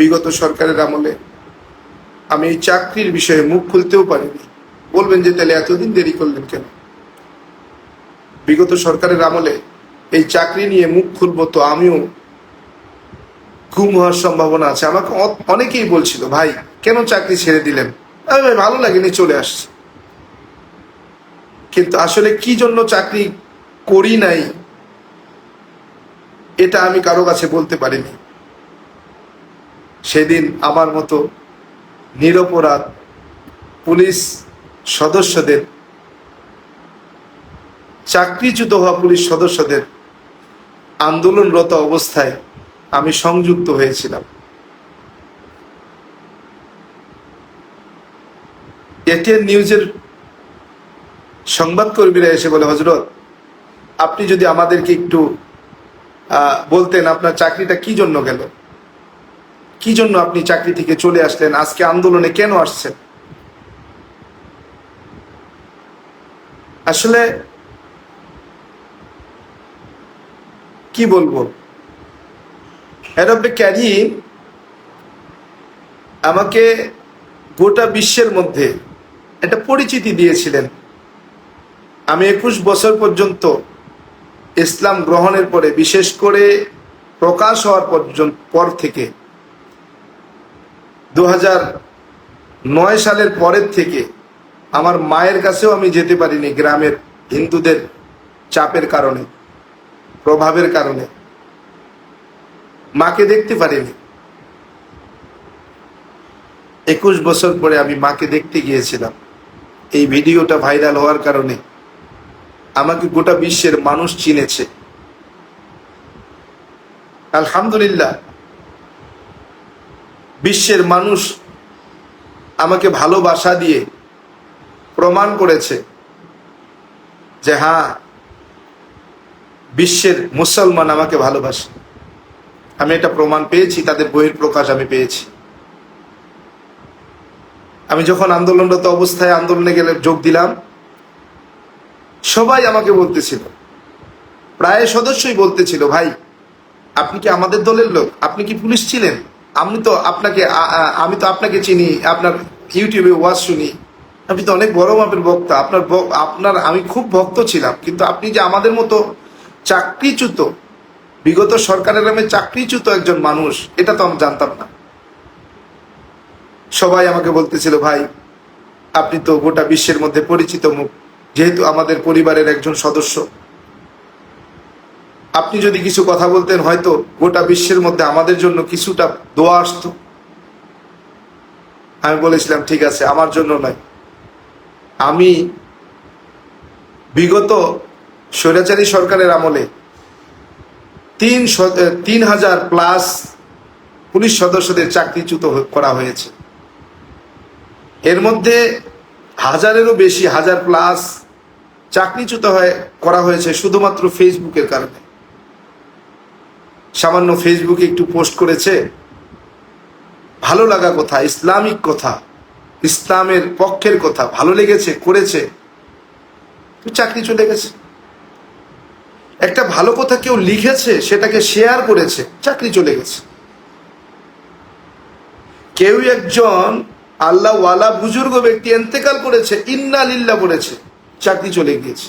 বিগত সরকারের আমলে আমি এই চাকরির বিষয়ে মুখ খুলতেও পারিনি। বলবেন যে তাহলে এতদিন দেরি করলেন কেন? বিগত সরকারের আমলে এই চাকরি নিয়ে মুখ খুলবো তো আমিও ঘুম হওয়ার সম্ভাবনা আছে। আমাকে অনেকেই বলছিল, ভাই, কেন চাকরি ছেড়ে দিলেন? আমি ভাই, ভালো লাগেনি, চলে আসছে। কিন্তু আসলে কি জন্য চাকরি করি নাই, এটা আমি কারও কাছে বলতে পারিনি। সেদিন আমার মতো নিরপরাধ পুলিশ সদস্যদের, চাকরিচ্যুত হওয়া পুলিশ সদস্যদের আন্দোলনরত অবস্থায় আমি সংযুক্ত হয়েছিলাম। এটিএন নিউজের সংবাদকর্মীরা এসে বলে হজরত আপনি যদি আমাদেরকে একটু বলতেন আপনার চাকরিটা কি জন্য গেল? কি জন্য আপনি চাকরি থেকে চলে আসলেন? আজকে আন্দোলনে কেন আসছেন? আসলে কি বলব? রব্বে ক্যারিম আমাকে গোটা বিশ্বের মধ্যে একটা পরিচিতি দিয়েছিলেন। আমি একুশ বছর পর্যন্ত ইসলাম গ্রহণের পরে, বিশেষ করে প্রকাশ হওয়ার পর্যন্ত, পর থেকে দু নয় সালের পরের থেকে আমার মায়ের কাছেও আমি যেতে পারিনি গ্রামের হিন্দুদের চাপের কারণে, প্রভাবের কারণে। মাকে দেখতে পারিনি। একুশ বছর পরে আমি মাকে দেখতে গিয়েছিলাম। এই ভিডিওটা ভাইরাল হওয়ার কারণে আমাকে গোটা বিশ্বের মানুষ চিনেছে। আলহামদুলিল্লাহ বিশ্বের মানুষ আমাকে ভালোবাসা দিয়ে প্রমাণ করেছে যে হ্যাঁ বিশ্বের মুসলমান আমাকে ভালোবাসে। আমি এটা প্রমাণ পেয়েছি, তাদের বহির প্রকাশ আমি পেয়েছি। আমি যখন আন্দোলনরত অবস্থায় আন্দোলনে গেলে যোগ দিলাম, সবাই আমাকে বলতেছিল। প্রায় সদস্যই বলতেছিল, ভাই, আপনি কি আমাদের দলের লোক? আপনি কি পুলিশ ছিলেন? আমি তো আপনাকে আমি তো আপনাকে চিনি, আপনার ইউটিউবে ওয়াজ শুনি। আপনি তো অনেক বড় মাপের বক্তা। আপনার আপনার, আমি খুব ভক্ত ছিলাম। কিন্তু আপনি যে আমাদের মতো চাকরিচ্যুত, বিগত সরকারের নামে চাকরিচ্যুত একজন মানুষ, এটা তো আমি জানতাম না। সবাই আমাকে বলতেছিল, ভাই, আপনি তো গোটা বিশ্বের মধ্যে পরিচিত মুখ। যেহেতু আমাদের পরিবারের একজন সদস্য আপনি যদি কিছু কথা বলতেন, হয়তো গোটা বিশ্বের মধ্যে আমাদের জন্য কিছুটা দোয়া আসতো। আমি বলেছিলাম, ঠিক আছে, আমার জন্য নয়। আমি বিগত স্বৈরাচারী সরকারের আমলে তিন তিন হাজার প্লাস পুলিশ সদস্যদের চাকরিচ্যুত করা হয়েছে। এর মধ্যে হাজারেরও বেশি, হাজার প্লাস চাকরিচ্যুত হয়ে, করা হয়েছে শুধুমাত্র ফেসবুকের কারণে। সামান্য ফেসবুকে একটু পোস্ট করেছে। ভালো লাগা কথা, ইসলামিক কথা, ইসলামের পক্ষের কথা, ভালো লেগেছে, করেছে। চাকরি চলে গেছে। একটা ভালো কথা কেউ লিখেছে, সেটাকে শেয়ার করেছে, চাকরি চলে গেছে। কেউ একজন আল্লাহ ওয়ালা বুজুর্গ ব্যক্তি এন্তেকাল করেছে, ইন্না লিল্লা বলেছে, চাকরি চলে গিয়েছে।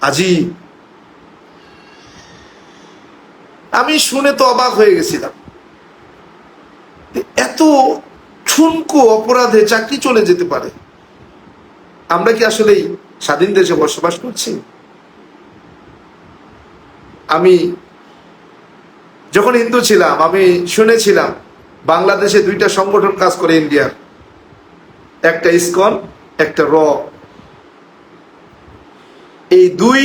আজি আমি শুনে তো অবাক হয়ে গেছিলাম। এত ঠুনকো অপরাধে চাকরি চলে যেতে পারে। আমরা কি আসলেই স্বাধীন দেশে বসবাস করছি? আমি যখন হিন্দু ছিলাম, আমি শুনেছিলাম বাংলাদেশে দুইটা সংগঠন কাজ করে ইন্ডিয়ার। একটা ইসকন, একটা র। এই দুই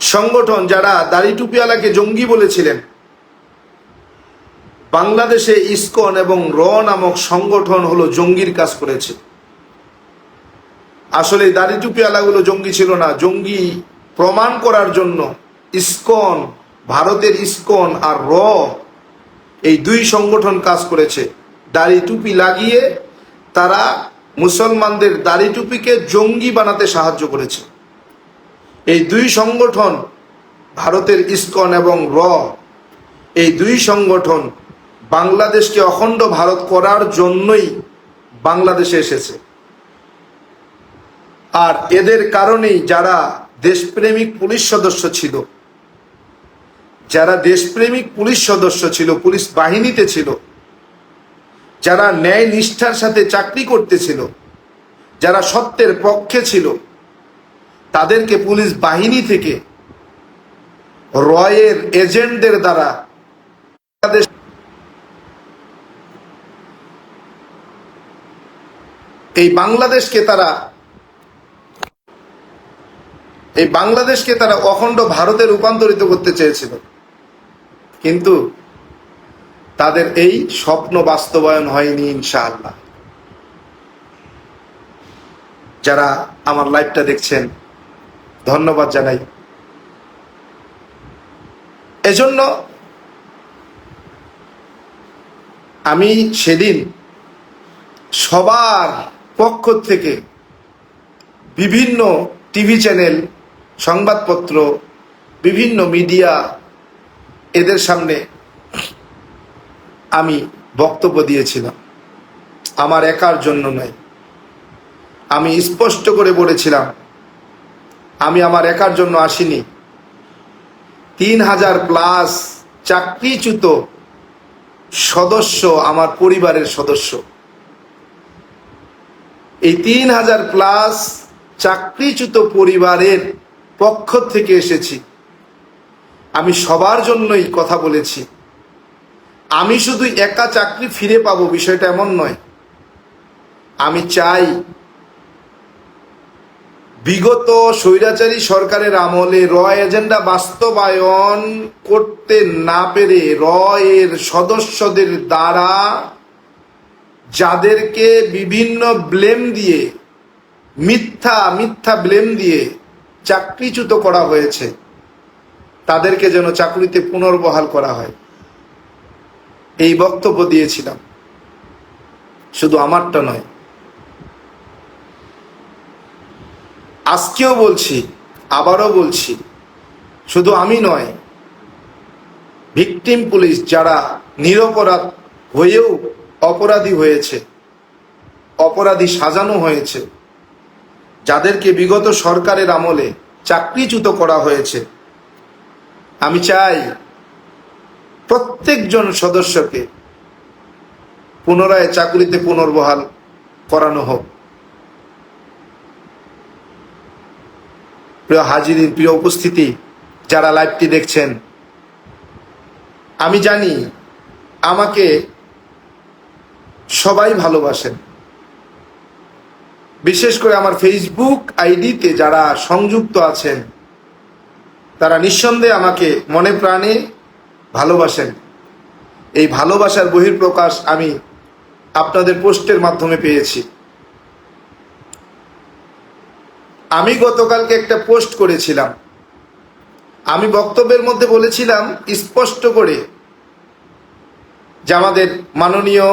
সংগঠন যারা দাড়ি টুপিওয়ালাকে জঙ্গি বলেছিলেন, বাংলাদেশে ইসকন এবং র নামক সংগঠন হলো জঙ্গির কাজ করেছে। আসলে দাড়ি টুপিওয়ালাগুলো জঙ্গি ছিল না, জঙ্গি প্রমাণ করার জন্য ইসকন, ভারতের ইসকন আর র এই দুই সংগঠন কাজ করেছে। দাড়ি টুপি লাগিয়ে তারা মুসলমানদের দাড়ি টুপিকে জঙ্গি বানাতে সাহায্য করেছে। এই দুই সংগঠন, ভারতের ইসকন এবং র, এই দুই সংগঠন বাংলাদেশকে অখণ্ড ভারত করার জন্যই বাংলাদেশে এসেছে। আর এদের কারণেই যারা দেশপ্রেমিক পুলিশ সদস্য ছিল, যারা দেশপ্রেমিক পুলিশ সদস্য ছিল, পুলিশ বাহিনীতে ছিল, যারা ন্যায় নিষ্ঠার সাথে চাকরি করতেছিল যারা সত্যের পক্ষে ছিল তাদেরকে পুলিশ বাহিনী থেকে রয়ের এজেন্টদের দ্বারা এই বাংলাদেশকে তারা এই বাংলাদেশকে তারা অখণ্ড ভারতে রূপান্তরিত করতে চেয়েছিল। কিন্তু তাদের এই স্বপ্ন বাস্তবায়ন হয়নি ইনশাআল্লাহ। যারা আমার লাইভটা দেখছেন ধন্যবাদ জানাই। এজন্য আমি সেদিন সবার পক্ষ থেকে বিভিন্ন টিভি চ্যানেল, সংবাদপত্র, বিভিন্ন মিডিয়া এদের সামনে আমি বক্তব্য দিয়েছিলাম। আমার একার জন্য নয়। আমি স্পষ্ট করে বলেছিলাম আমি আমার একার জন্য আসিনি। তিন হাজার প্লাস চাকরিচ্যুত সদস্য আমার পরিবারের সদস্য। এই তিন হাজার প্লাস চাকরিচ্যুত পরিবারের পক্ষ থেকে এসেছি। আমি সবার জন্যই কথা বলেছি। আমি শুধু একা চাকরি ফিরে পাবো বিষয়টা এমন নয়। আমি চাই বিগত স্বৈরাচারী সরকারের আমলে র এজেন্ডা বাস্তবায়ন করতে না পেরে র এর সদস্যদের দ্বারা যাদেরকে বিভিন্ন ব্লেম দিয়ে, মিথ্যা মিথ্যা ব্লেম দিয়ে চাকরিচ্যুত করা হয়েছে, তাদেরকে যেন চাকরিতে পুনর্বহাল করা হয়। এই বক্তব্য দিয়েছিলাম। শুধু আমারটা নয় আজকেও বলছি, আবারও বলছি, শুধু আমি নয়, ভিকটিম পুলিশ যারা নিরপরাধ হয়েও অপরাধী হয়েছে, অপরাধী সাজানো হয়েছে, যাদেরকে বিগত সরকারের আমলে চাকরিচ্যুত করা হয়েছে, আমি চাই প্রত্যেকজন সদস্যকে পুনরায় চাকরিতে পুনর্বহাল করানো হোক। প্রিয় হাজিরিন, প্রিয় উপস্থিতি, যারা লাইভটি দেখছেন, আমি জানি আমাকে সবাই ভালোবাসেন। বিশেষ করে আমার ফেসবুক আইডিতে যারা সংযুক্ত আছেন, তারা নিঃসন্দেহে আমাকে মনে প্রাণে ভালোবাসেন। এই ভালোবাসার বহির্প্রকাশ আমি আপনাদের পোস্টের মাধ্যমে পেয়েছি। আমি গতকালকে একটা পোস্ট করেছিলাম। আমি বক্তব্যের মধ্যে বলেছিলাম, স্পষ্ট করে, যে আমাদের মাননীয়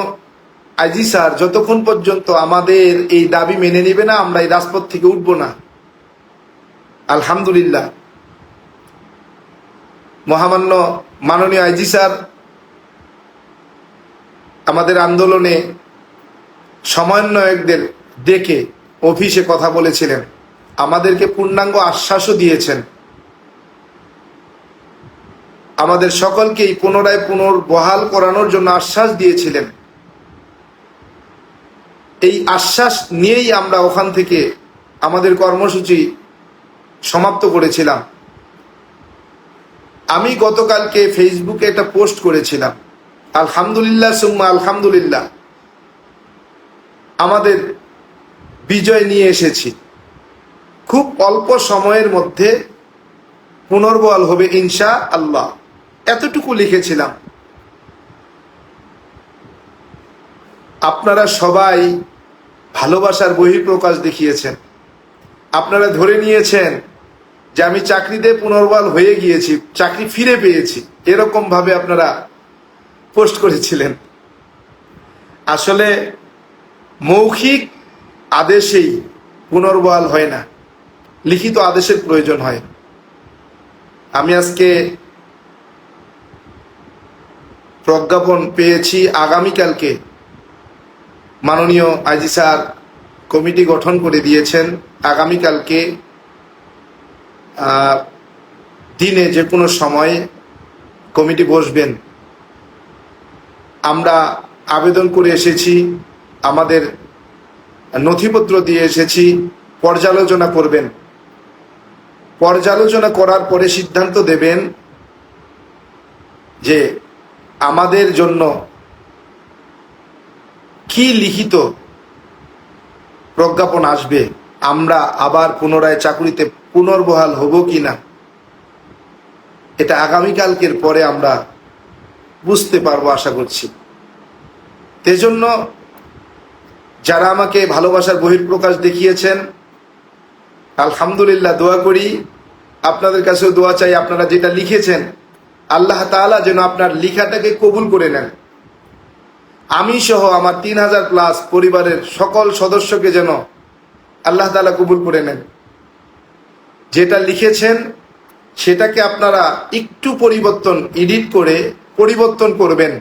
আইজি স্যার যতক্ষণ পর্যন্ত আমাদের এই দাবি মেনে নেবে না, আমরা এই রাজপথ থেকে উঠব না। আলহামদুলিল্লাহ। মহামান্য মাননীয় আইজি স্যার, আমাদের আন্দোলনে সমন্বয়কদের ডেকে অফিসে কথা বলেছিলেন। আমাদেরকে পূর্ণাঙ্গ আশ্বাসও দিয়েছেন। আমাদের সকলকেই পুনরায় পুনর্বহাল করানোর জন্য আশ্বাস দিয়েছিলেন। এই আশ্বাস নিয়েই আমরা ওখান থেকে আমাদের কর্মসূচি সমাপ্ত করেছিলাম। আমি গতকালকে ফেসবুকে একটা পোস্ট করেছিলাম। আলহামদুলিল্লাহ সুম্মা আলহামদুলিল্লাহ। আমাদের বিজয় নিয়ে এসেছি। খুব অল্প সময়ের মধ্যে পুনর্বল হবে ইনশা আল্লাহ এতটুকু লিখেছিলাম। আপনারা সবাই ভালোবাসার বহিঃপ্রকাশ দেখিয়েছেন। আপনারা ধরে নিয়েছেন যে আমি চাকরিতে পুনর্বল হয়ে গিয়েছি, চাকরি ফিরে পেয়েছি। এরকম ভাবে আপনারা পোস্ট করেছিলেন। আসলে মৌখিক আদেশেই পুনর্বহাল হয় না। লিখিত আদেশের প্রয়োজন হয়। আমি আজকে প্রজ্ঞাপন পেয়েছি আগামীকালকে। মাননীয় আইজি স্যার কমিটি গঠন করে দিয়েছেন। আগামীকালকে দিনে যে কোনো সময়ে কমিটি বসবেন। আমরা আবেদন করে এসেছি, আমাদের নথিপত্র দিয়ে এসেছি, পর্যালোচনা করবেন। পর্যালোচনা করার পরে সিদ্ধান্ত দেবেন যে আমাদের জন্য কি লিখিত প্রজ্ঞাপন আসবে, আমরা আবার পুনরায় চাকুরিতে পুনর্বহাল হব কি না, এটা আগামীকালকের পরে আমরা বুঝতে পারব আশা করছি। সেজন্য যারা আমাকে ভালোবাসার বহির্প্রকাশ দেখিয়েছেন আলহামদুলিল্লাহ, দোয়া করি। আপনাদের কাছেও দোয়া চাই, আপনারা যেটা লিখেছেন, আল্লাহ তাআলা যেন আপনার লিখাটাকে কবুল করে নেন। আমি সহ আমার তিন হাজার প্লাস পরিবারের সকল সদস্যকে যেন আল্লাহ তাআলা কবুল করে নেন। যেটা লিখেছেন, সেটাকে আপনারা একটু পরিবর্তন, এডিট করে পরিবর্তন করবেন।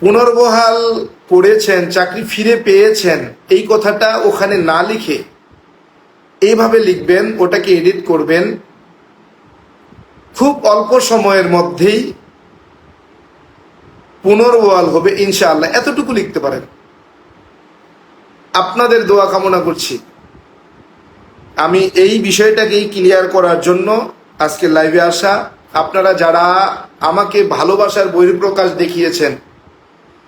পুনর্বহাল করেছেন, চাকরি ফিরে পেয়েছেন, এই কথাটা ওখানে না লিখে এইভাবে লিখবেন, ওটাকে এডিট করবেন। খুব অল্প সময়ের মধ্যেই পুনর্বহাল হবে ইনশাআল্লাহ। এতটুকু লিখতে পারেন। আপনাদের দোয়া কামনা করছি। আমি এই বিষয়টাকেই ক্লিয়ার করার জন্য আজকে লাইভে আসা। আপনারা যারা আমাকে ভালোবাসার বহির্প্রকাশ দেখিয়েছেন,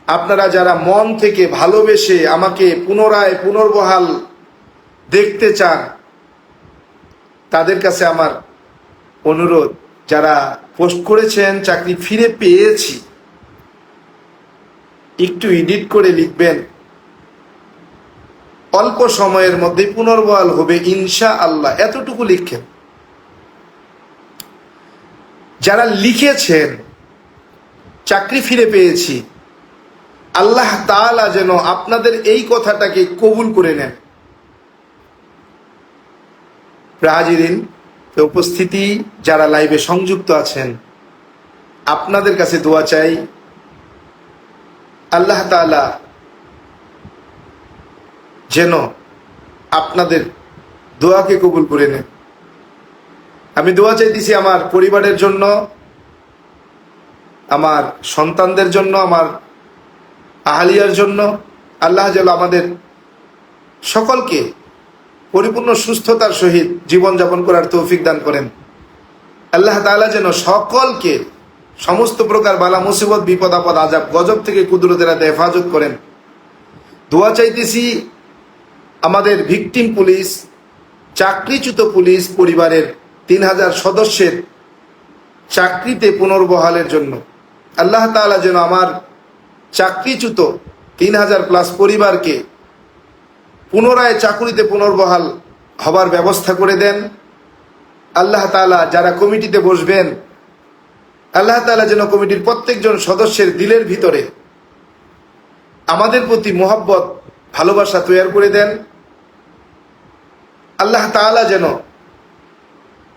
আপনারা যারা মন থেকে ভালোবেসে আমাকে পুনরায় পুনর্বহাল দেখতে চান তাদের কাছে আমার অনুরোধ, যারা পোস্ট করেছেন, চাকরি ফিরে পেয়েছি, একটু এডিট করে লিখবেন। অল্প সময়ের মধ্যে পুনর্বহাল হবে ইনশা আল্লাহ এতটুকু লিখেন। যারা লিখেছেন, চাকরি ফিরে পেয়েছি, আল্লাহ তাআলা যেন আপনাদের এই কথাটাকে কবুল করে নেন। হাজিরিন উপস্থিতি যারা লাইভে সংযুক্ত আছেন, আপনাদের কাছে দোয়া চাই। আল্লাহ তাআলা যেন আপনাদের দোয়াকে কবুল করে নেন। আমি দোয়া চাইতেছি আমার পরিবারের জন্য, আমার সন্তানদের জন্য, আমার আহালিয়ার জন্য। আল্লাহ যেন আমাদের সকলকে পরিপূর্ণ সুস্থতার সহিত জীবনযাপন করার তৌফিক দান করেন। আল্লাহ তালা যেন সকলকে সমস্ত প্রকার বালা, মুসিবত, বিপদ, আপদ আজাব গজব থেকে কুদরতের হাতে হেফাজত করেন। দোয়া চাইতেছি আমাদের ভিকটিম পুলিশ, চাকরিচ্যুত পুলিশ পরিবারের তিন হাজার সদস্যের চাকরিতে পুনর্বহালের জন্য। আল্লাহ তাআলা যেন আমার চাকরিচ্যুত তিন হাজার প্লাস পরিবারকে পুনরায় চাকুরিতে পুনর্বহাল হবার ব্যবস্থা করে দেন। আল্লাহ তাআলা যারা কমিটিতে বসবেন, আল্লাহ তাআলা যেন কমিটির প্রত্যেকজন সদস্যের দিলের ভিতরে আমাদের প্রতি মোহাব্বত, ভালোবাসা তৈরি করে দেন। আল্লাহ তাআলা যেন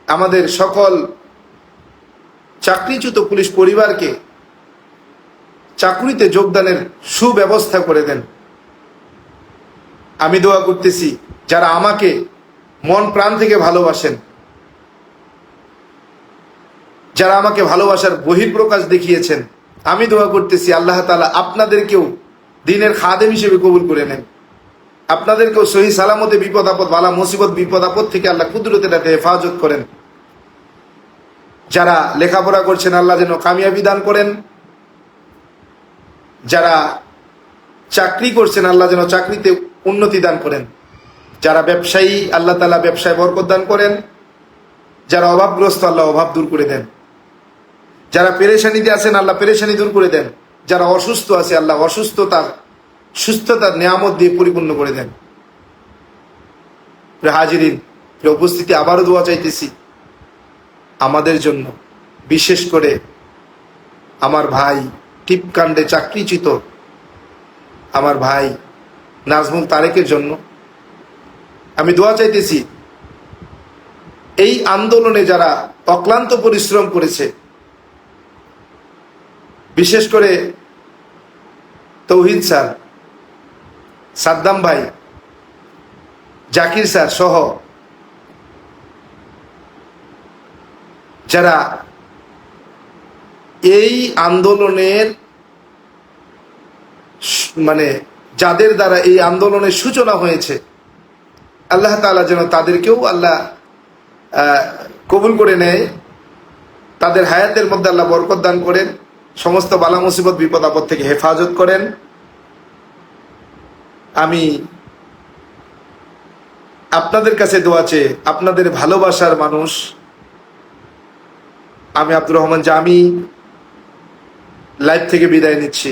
আমাদের সকল চাকরিচ্যুত পুলিশ পরিবারকে চাকরিতে যোগদানের সুব্যবস্থা করে দেন। আমি দোয়া করতেছি যারা আমাকে মন প্রাণ থেকে ভালোবাসেন, যারা আমাকে ভালোবাসার বহির্প্রকাশ দেখিয়েছেন, আমি দোয়া করতেছি আল্লাহ তালা আপনাদেরকেও দিনের খাদেম হিসেবে কবুল করে নেন। আপনাদেরকেও সহি সালামতে বিপদ আপদ বালা মুসিবত বিপদ আপদ থেকে আল্লাহ কুদরতেটাতে হেফাজত করেন। যারা লেখাপড়া করছেন, আল্লাহ যেন কামিয়াবি দান করেন। যারা চাকরি করছেন, আল্লাহ যেন চাকরিতে উন্নতি দান করেন। যারা ব্যবসায়ী, আল্লাহ তালা ব্যবসায় বরকত দান করেন। যারা অভাবগ্রস্ত, আল্লাহ অভাব দূর করে দেন। যারা পেরেশানিতে আছেন, আল্লাহ পেরেশানি দূর করে দেন। যারা অসুস্থ আছে, আল্লাহ অসুস্থতার, সুস্থতার নিয়ামত দিয়ে পরিপূর্ণ করে দেন। হাজিরিন উপস্থিতি, আবারও দোয়া চাইতেছি। আমাদের জন্য, বিশেষ করে আমার ভাই, টিপকাণ্ডে চাকরিচ্যুত। আমার ভাই নাজমুল তারেকের জন্য। আমি দোয়া চাইতেছি, এই আন্দোলনে যারা অক্লান্ত পরিশ্রম করেছে, বিশেষ করে তৌহিদ স্যার, সাদ্দাম ভাই, জাকির স্যার সহ যারা এই আন্দোলনের মানে যাদের দ্বারা এই আন্দোলনের সূচনা হয়েছে, আল্লাহ তাআলা যেন তাদেরকেও আল্লাহ কবুল করে নেয়, তাদের হায়াতের মধ্যে আল্লাহ বরকত দান করেন, সমস্ত বালা মুসিবত, বিপদ, আপদ থেকে হেফাজত করেন। আমি আপনাদের কাছে দোয়া চেয়ে আপনাদের ভালোবাসার মানুষ, আমি আব্দুর রহমান জামি, লাইভ থেকে বিদায় নিচ্ছি।